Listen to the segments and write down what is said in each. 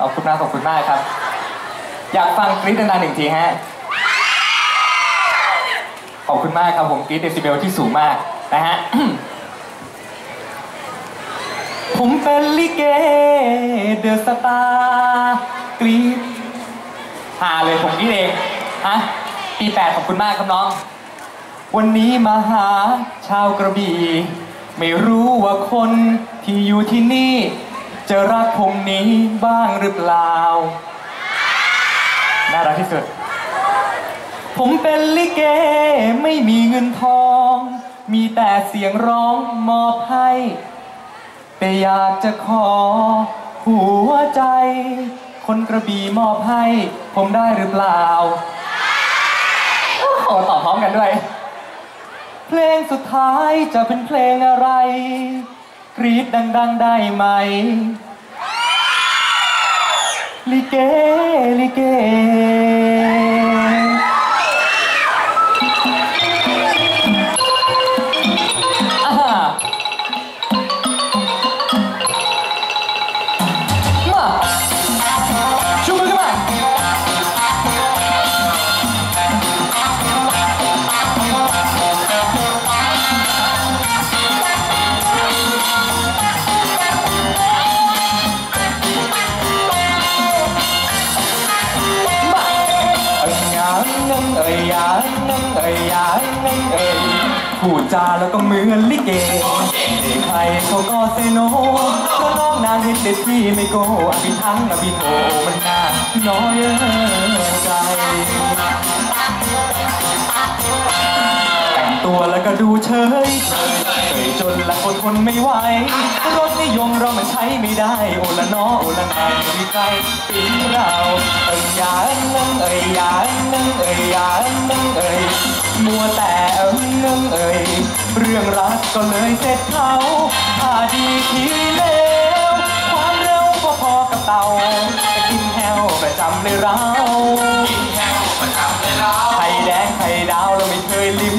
ขอบคุณมากขอบคุณมากครับ อยากฟังกรี๊ดนานๆหนึ่งทีฮะ ขอบคุณมากครับผมกรี๊ดเดซิเบลที่สูงมากนะฮะ ผมเป็นลิเกเดอะสตาร์กรี๊ดหาเลยผมนี่เองฮะปีแปดขอบคุณมากครับน้อง วันนี้มาหาชาวกระบี่ ไม่รู้ว่าคนที่อยู่ที่นี่ จะรักผมนี้บ้างหรือเปล่า น่ารักที่สุด ผมเป็นลิเกไม่มีเงินทอง มีแต่เสียงร้องมอบให้ แต่อยากจะขอ หัวใจ คนกระบี่มอบให้ ผมได้หรือเปล่าโอ้ตอบพร้อมกันด้วย เพลงสุดท้ายจะเป็นเพลงอะไร กรีดดัง ๆ ได้ไหม ลิเก ลิเก เอ้ยยานังเองพูดจาแล้วก็เหมือนลิเกใครเขาก็เซโนก็น้องนานเห็นเด็ดที่ไม่โกอภิทั้งอภิโทมันน่าน้อยใจแต่งตัวแล้วก็ดูเฉย ยจนละคนทนไม่ไหว รถนิยมเรามันใช้ไม่ได้ โอละนอโอละนายไม่มีใครปีเราเอ้ยยานังเอ้ยยานังเอ้ยยานังเอ้ยมัวแต่เอ้ยนังเอ้ยเรื่องรักก็เลยเสร็จเขาถ้าดีทีเลวความเร็วพอๆกับเต่าแต่กินแฮวประจำเลยเราไข่แดงไข่ดาวเราไม่เคยลิ้ม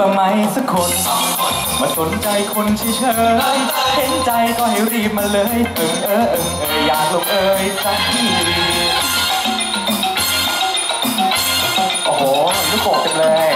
บ้างไหมสักคน มาสนใจคนเฉยเฉยเห็นใจก็ให้รีบมาเลย เออเออเออเอออยากลงเอยสักทีโอ้โหลูกโป่งเต็มเลย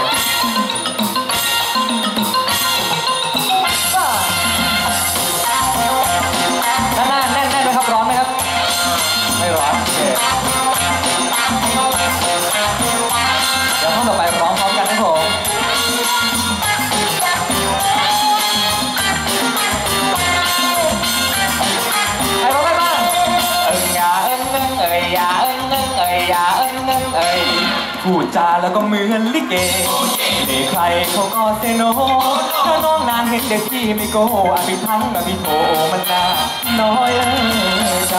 อิงเอ่ยพูดจาแล้วก็เหมือนลิเกมีใครเขาก็เซโนถ้าน้องนางเห็นเด็กที่ไม่โกอภิทั้งอภิโทมันน่าน้อยเอ้ยใจ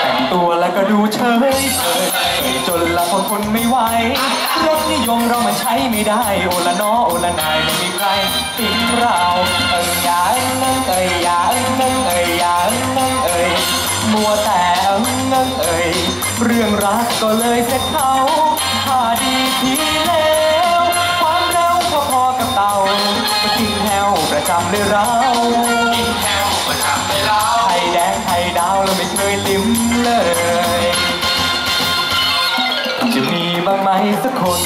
แต่งตัวแล้วก็ดูเฉยเฉยจนละคนทนไม่ไหวรสนิยมเรามันใช้ไม่ได้ โอละน้อโอละนายไม่มีใครติดเราเอ้ยยานังเอ้ยยานังเอ้ยยา รื่องรักก็เลยเสร็จเขาถ้าดีทีแล้วความเร็วพอๆกับเต่าก็กินแถวประจำเลยเรา สักคน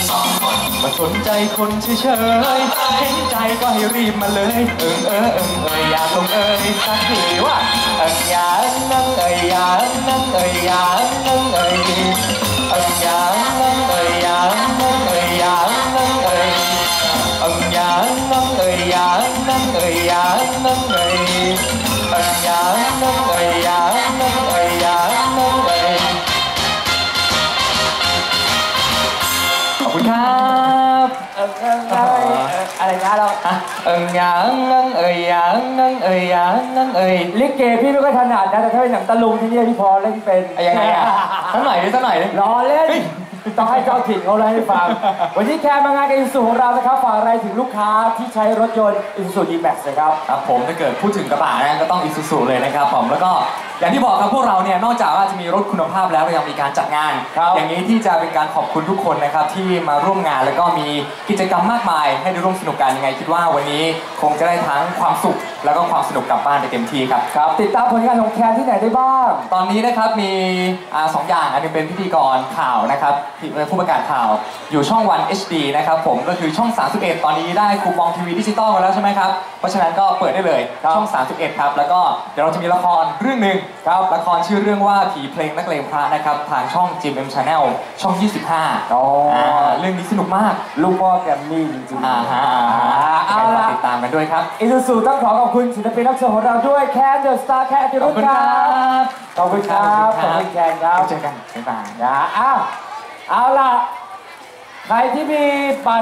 มาสนใจคนเฉยๆเห็นใจก็ให้รีบมาเลย เอิงเออเอิงเอยอย่ากลงเอยสักทีว่าเอิงอย่านั่งเอยอย่านั่งเอยอย่านั่งเอยเอิงอย่านั่งเอยอย่านั่งเอยอย่านั่งเอยเอิงอยานั่งเอยอย่านั่งเอยอย่านั่งเอยเอิงอยานั่งเอย อะไรนะเราอะเอิงยาเอิงเอิงเอ่ยยาเอิงเอิงเอ่ยยาเอิงเอิงเอ่ยลิเกพี่ไม่ค่อยถนัดนะแต่ถ้าเป็นหนังตะลุงที่นี่พี่พอเล่นเป็นอะยังไงอะสักหน่อยดิสักหน่อยดิ รอเล่นเฮ้ยต้องให้เจ้าถิ่นเขาเล่าให้ฟัง วันนี้แคร์มางานกับอินสูของเรานะครับฝากอะไรถึงลูกค้าที่ใช้รถยนต์อินสูดีแม็กซ์นะครับ ครับผมถ้าเกิดพูดถึงกระบะนะก็ต้องอิซูซูเลยนะครับผมแล้วก็ อย่างที่บอกครับพวกเราเนี่ยนอกจากว่าจะมีรถคุณภาพแล้วเรายังมีการจัดงาน ครับอย่างนี้ที่จะเป็นการขอบคุณทุกคนนะครับที่มาร่วมงานแล้วก็มีกิจกรรมมากมาย ให้ได้ร่วมสนุกกันยังไง คิดว่าวันนี้คงจะได้ทั้งความสุข แล้วก็ความสนุกกลับบ้านไปเต็มที่ครับ ครับ ติดตามผลงานของแคร์ที่ไหนได้บ้าง ตอนนี้นะครับมีอ่าสองอย่างอันหนึงเป็นพิธีกรข่าวนะครับที่เป็นผู้ประกาศข่าวอยู่ช่องวัน HD นะครับผมก็คือช่อง 31 ตอนนี้ได้คูปองทีวีดิจิตอลมาแล้วใช่ไหมครับเพราะฉะนั้นก็เปิดได้เลยครับ ช่อง 31 ครับแล้วก็เดี๋ยวเราจะมีละครเรื่องหนึ่งครับละครชื่อเรื่องว่าผีเพลงนักเลงพระนะครับทางช่อง GMM Channel ช่อง 25อ๋ออ่าเรื่องนี้สนุกมากลูกพ่อแกรมมี่จริงๆอ่าฮะอ่าฮะเอาฝากละติดตามกันด้วยครับ อินสูต้องขอขอบคุณศิลปินรับเชิญของเราด้วยแคนเดอะสตาร์แคนอติขอรุบธคุณคครัรับ บ ขอบคุณครับขอบคุณแคนครับเจอกันบ๊ายบาย นะอ้าวเอาล่ะ ใครที่มีบัตร